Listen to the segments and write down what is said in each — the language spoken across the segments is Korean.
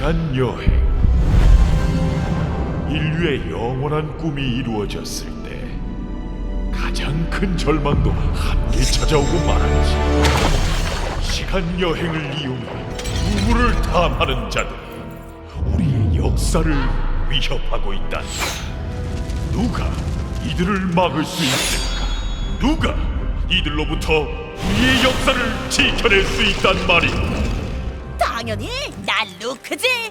시간 여행. 인류의 영원한 꿈이 이루어졌을 때 가장 큰 절망도 함께 찾아오고 말았지. 시간 여행을 이용해 우물을 탐하는 자들이 우리의 역사를 위협하고 있다. 누가 이들을 막을 수 있을까? 누가 이들로부터 우리의 역사를 지켜낼 수 있단 말인가 당연히 난 루크지.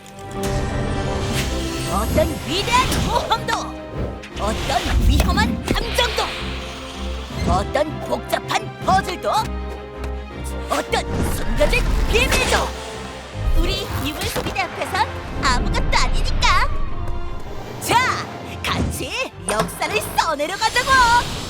어떤 위대한 모험도, 어떤 위험한 감정도, 어떤 복잡한 퍼즐도, 어떤 숨겨진 비밀도 우리 유물 소비대 앞에선 아무것도 아니니까. 자, 같이 역사를 써내려 가자고.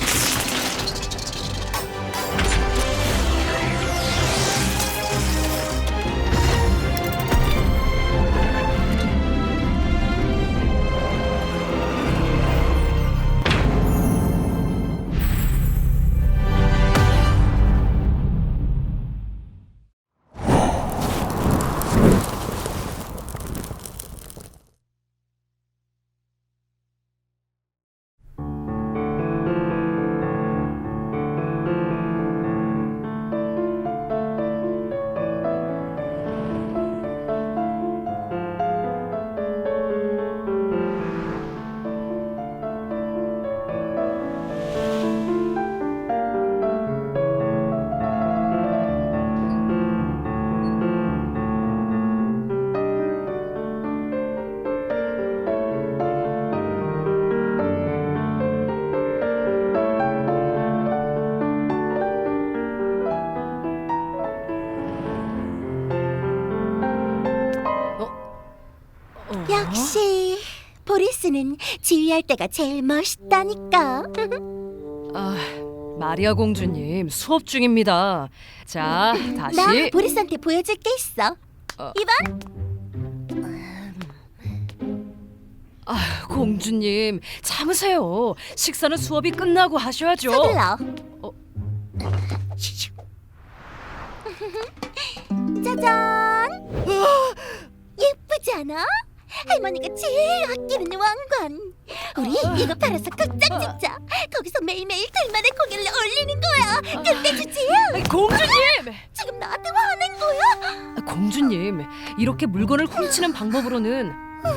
역시 보리스는 지휘할 때가 제일 멋있다니까. 아, 마리아 공주님 수업 중입니다. 자, 나 다시. 보리스한테 보여줄 게 있어. 어. 이번 아, 공주님 참으세요. 식사는 수업이 끝나고 하셔야죠. 서둘러. 어. 짜잔. 예쁘지 않아? 할머니가 제일 아끼는 왕관. 우리 이거 팔아서 극장 짓자. 거기서 매일매일 둘만의 공연을 올리는 거야. 끝내주지. 아이, 공주님! 지금 나한테 화낸 거야? 아, 공주님, 이렇게 물건을 훔치는 방법으로는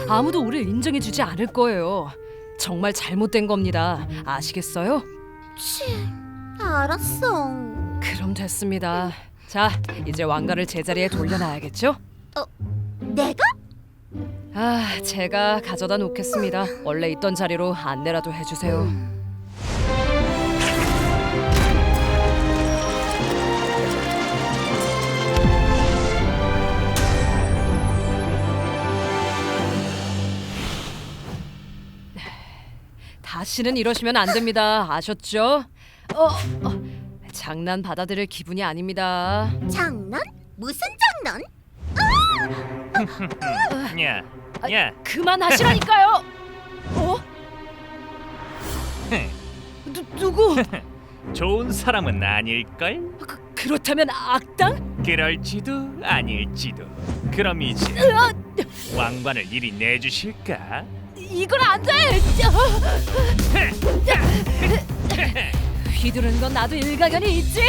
아무도 우리를 인정해주지 않을 거예요. 정말 잘못된 겁니다. 아시겠어요? 치, 알았어. 그럼 됐습니다. 자, 이제 왕관을 제자리에 돌려놔야겠죠? 내가? 아, 제가 가져다 놓겠습니다. 원래 있던 자리로 안내라도 해주세요. 다시는 이러시면 안 됩니다. 아셨죠? 어, 어, 장난 받아들일 기분이 아닙니다. 장난? 무슨 장난? 야, 아, 야, 그만하시라니까요. 어? 누, 누구? 좋은 사람은 아닐걸? 그, 그렇다면 악당? 그럴지도 아닐지도. 그럼 이제 으아, 왕관을 이리 내주실까? 이건 안 돼. 휘두르는 건 나도 일가견이 있지.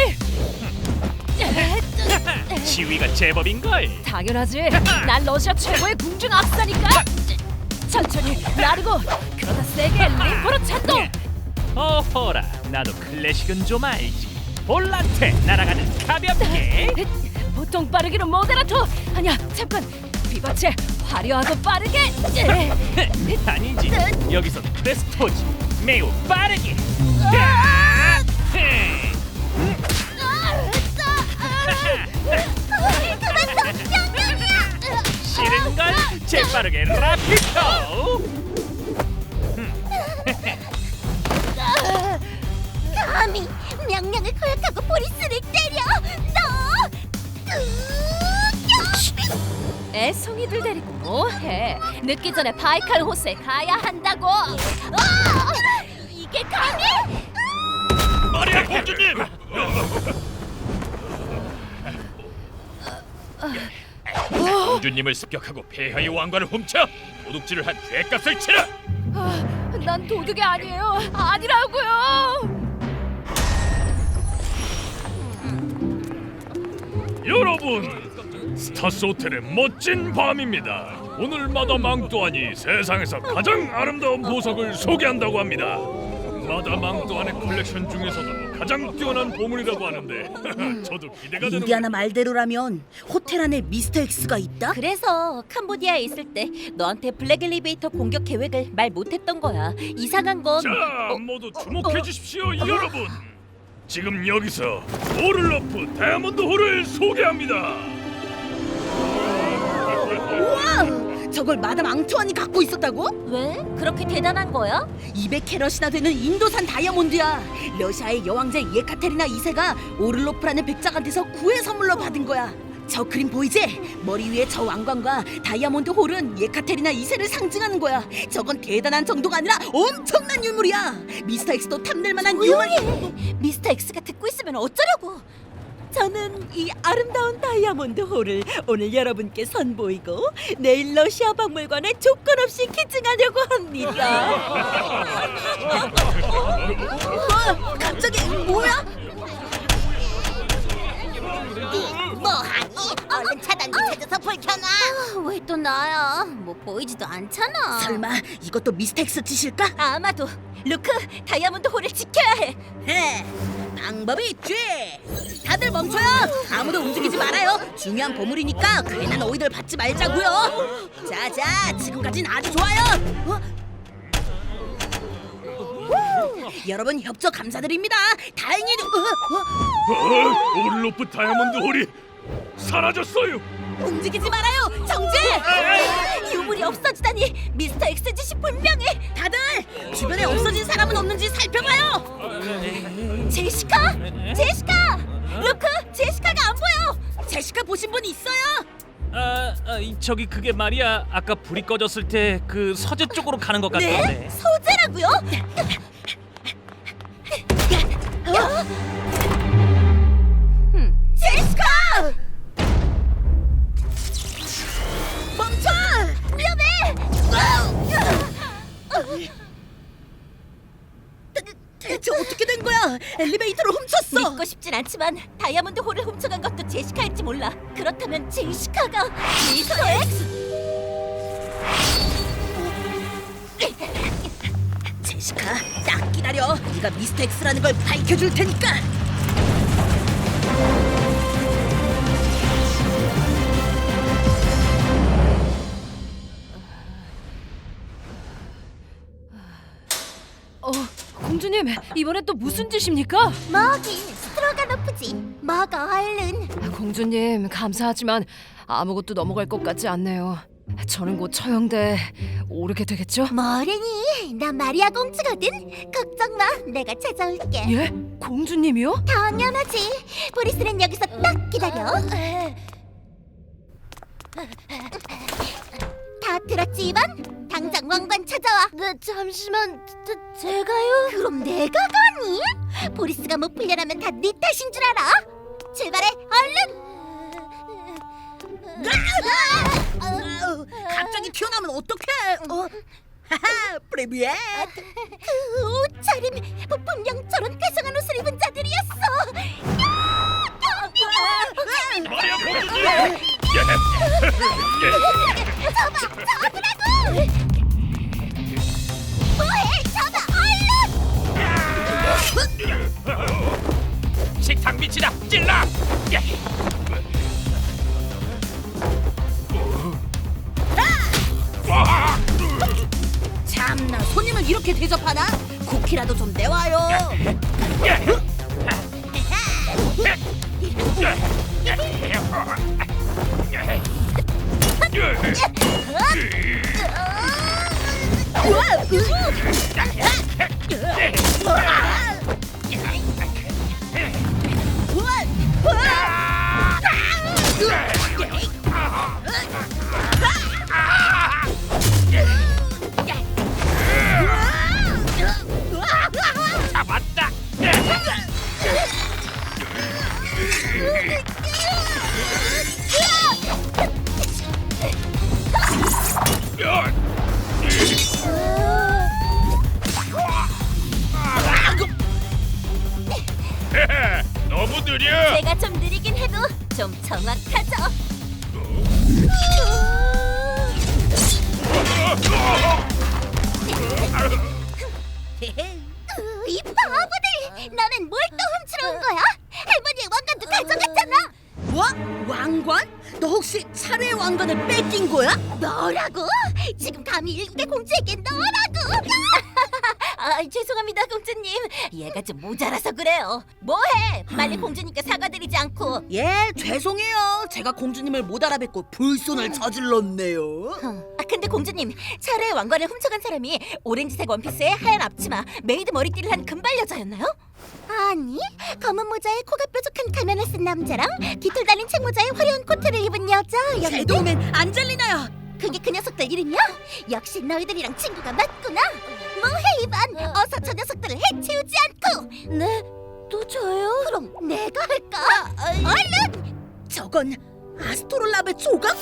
지위가 제법인걸. 당연하지. 난 러시아 최고의 궁중 악사니까. 천천히 나르고 그러다 세게 림포로 찬동. 어허라, 나도 클래식은 좀 알지. 볼란테 날아가는 가볍게. 보통 빠르기로 모데라토. 아니야 잠깐. 비바체 화려하고 빠르게. 아니지. 여기서 프레스토지. 매우 빠르게. 야! 싫 재빠르게 라피도. 감히 명령을 거역하고 보리스를 때려! 너! 으, 애송이들 데리고 뭐해? 늦기 전에 바이칼 호수에 가야 한다고. 아! 이게 감히? 마리아 공주님! 어? 공주님을 습격하고 폐하의 왕관을 훔쳐 도둑질을 한 죄값을 치라. 아, 난 도둑이 아니에요. 아니라고요. 여러분, 스타스 호텔의 멋진 밤입니다. 오늘 마담 앙뚜안이 세상에서 가장 아름다운 보석을 소개한다고 합니다. 마담 앙뚜안의 컬렉션 중에서도 가장 뛰어난 보물이라고 하는데 저도 기대가 되는. 인디아나 말대로라면 호텔 안에 미스터 X가 있다? 그래서 캄보디아에 있을 때 너한테 블랙 엘리베이터 공격 계획을 말 못했던 거야. 이상한 건 자, 모두 주목해 주십시오, 여러분. 지금 여기서 오를러프 다이아몬드 홀을 소개합니다. 저걸 마담 앙투안이 갖고 있었다고? 왜? 그렇게 대단한 거야? 200캐럿이나 되는 인도산 다이아몬드야. 러시아의 여왕제 예카테리나 2세가 오를로프라는 백작한테서 구애 선물로 받은 거야. 저 그림 보이지? 머리 위에 저 왕관과 다이아몬드 홀은 예카테리나 2세를 상징하는 거야. 저건 대단한 정도가 아니라 엄청난 유물이야. 미스터 엑스도 탐낼 만한 유물. 조용해. 미스터 X가 듣고 있으면 어쩌려고? 저는 이 아름다운 다이아몬드 홀을 오늘 여러분께 선보이고 내일 러시아 박물관에 조건 없이 기증하려고 합니다. 어, 갑자기 뭐야? 뭐하니? 얼른 차단기 찾아서 불 켜놔. 왜 또 나야? 뭐 보이지도 않잖아. 설마 이것도 미스텍스 짓일까? 아마도 루크 다이아몬드 홀을 지켜야 해. 해 방법이 있지. 다들 멈춰요. 아무도 움직이지 말아요. 중요한 보물이니까 괜한 오이들 받지 말자고요. 자자, 지금까진 아주 좋아요. 어? 후, 여러분 협조 감사드립니다. 다행히도 어, 어, 어, 오를로프 다이아몬드 홀이 사라졌어요. 움직이지 말아요. 정지. 유물이 없어지다니 미스터 X 짓이 분명해. 다들 주변에 없어진 사람은 없는지 살펴봐요. 제시카, 제시카, 루크, 제시카가 안 보여. 제시카 보신 분 있어요? 아, 아, 이, 저기 그게 말이야. 아까 불이 꺼졌을 때 그 서재 쪽으로 가는 것 같던데. 네? 소재라고요? 제 대체 어떻게 된 거야? 엘리베이터를 훔쳤어. 믿고 싶진 않지만 다이아몬드 홀을 훔쳐간 것도 제시카일지 몰라. 그렇다면 제시카가 미스터 X? 제시카, 딱 기다려. 네가 미스터 X라는 걸 밝혀줄 테니까. 어, 공주님 이번에 또 무슨 짓입니까? 먹이 스트로가노프지. 먹어 얼른. 아, 공주님 감사하지만 아무것도 넘어갈 것 같지 않네요. 저는 곧 처형돼 오르게 되겠죠? 뭐래니? 나 마리아 공주거든. 걱정 마, 내가 찾아올게. 예? 공주님이요? 당연하지. 보리스는 여기서 딱 기다려. 다 들었지 이반? 당장 왕관 찾아와. 네, 잠시만, 제가요? 그럼 내가 가니? 보리스가 못 풀려나면 다 네 탓인 줄 알아. 출발해, 얼른. 아우, 갑자기 튀어나오면 어떡해? 어? 하하, 프레비에. 그 옷차림 분명 저런 괴상한 옷을 입은 자들이었어. 야! 마리아 공주님. 예. 예. 잡아! 밑이다. 찔러. 예. 와! 참나 손님을 이렇게 대접하나? 쿠키라도 좀 내와요. 잡 았다. 너무 느려. 제가 좀 느리긴 해도 좀 정확하죠. 이 바보들! 너는 뭘 또 훔치러 온 거야? 할머니의 왕관도 가져갔잖아. 뭐? 왕관? 너 혹시 차례의 왕관을 뺏긴 거야? 뭐라고? 지금 감히 일국의 공주에게 너라고? 아, 죄송합니다, 공주님. 얘가 좀 모자라서 그래요. 뭐해? 빨리 공주님께 사과드리지 않고. 예, 죄송해요. 제가 공주님을 못 알아뵙고 불손을 저질렀네요. 아, 근데 공주님, 차례의 왕관을 훔쳐간 사람이 오렌지색 원피스에 하얀 앞치마, 메이드 머리띠를 한 금발 여자였나요? 아니, 검은 모자에 코가 뾰족한 가면을 쓴 남자랑 뒤틀 달린 책 모자에 화려한 코트를 입은 여자였는데 섀도우맨 안젤리나야. 그게 그 녀석들 이름이야? 역시 너희들이랑 친구가 맞구나. 뭐해 이반? 어서 저 녀석들을 해치우지 않고. 네, 또 저요? 그럼 내가 할까? 얼른! 저건 아스토롤랍의 조각?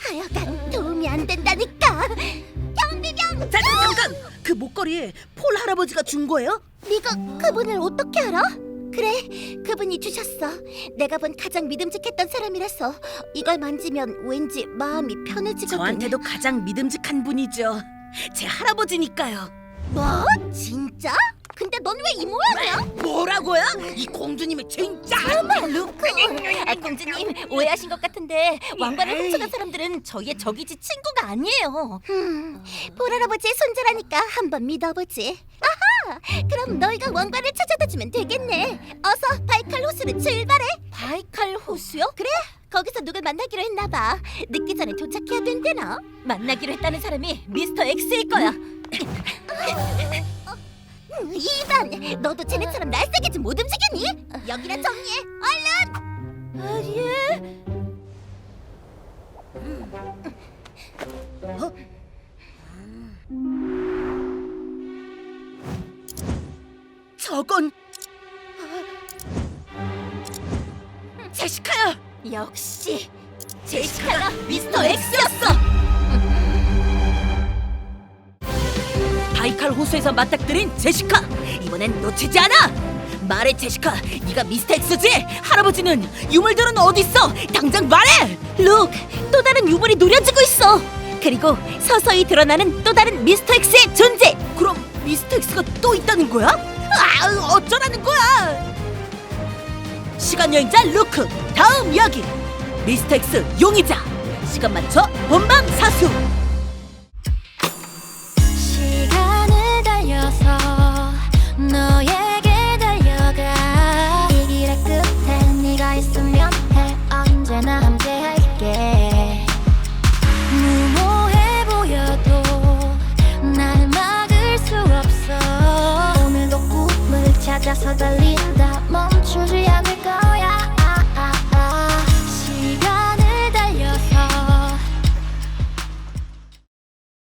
하여간 도움이 안 된다니까. 경비병! 잠깐 잠깐. 그 목걸이 폴 할아버지가 준 거예요? 네가 그분을 어떻게 알아? 그래, 그분이 주셨어. 내가 본 가장 믿음직했던 사람이라서 이걸 만지면 왠지 마음이 편해지거든. 저한테도 가장 믿음직한 분이죠. 제 할아버지니까요. 뭐? 진짜? 근데 넌 왜 이 모양이야? 뭐라고요? 이 공주님이 진짜 설마 루크? 아, 공주님 오해하신 것 같은데 왕관을 훔쳐간 사람들은 저희의 적이지 친구가 아니에요. 음, 볼할아버지의 손자라니까 한번 믿어보지. 아하! 그럼 너희가 왕관을 찾아다 주면 되겠네. 어서 바이칼 호수로 출발해. 바이칼 호수요? 그래. 거기서 누굴 만나기로 했나 봐. 늦기 전에 도착해야 된대나. 만나기로 했다는 사람이 미스터 X일 거야. 음, 이반, 너도 쟤네처럼 날쌔게 좀 못 움직이니? 여기나 정리해, 얼른! 아, 예. 저건 제시카야. 역시 제시카가 미스터 X였어. 바이칼 호수에서 맞닥뜨린 제시카. 이번엔 놓치지 않아. 말해 제시카, 네가 미스터 X지? 할아버지는 유물들은 어디 있어? 당장 말해. 룩, 또 다른 유물이 노려지고 있어. 그리고 서서히 드러나는 또 다른 미스터 X의 존재. 그럼 미스터 X가 또 있다는 거야? 아, 어쩌라는 거야? 시간 여행자 루크, 다음 이야기. 미스텍스 용의자. 시간 맞춰 본방 사수. 시간을 달려서 너의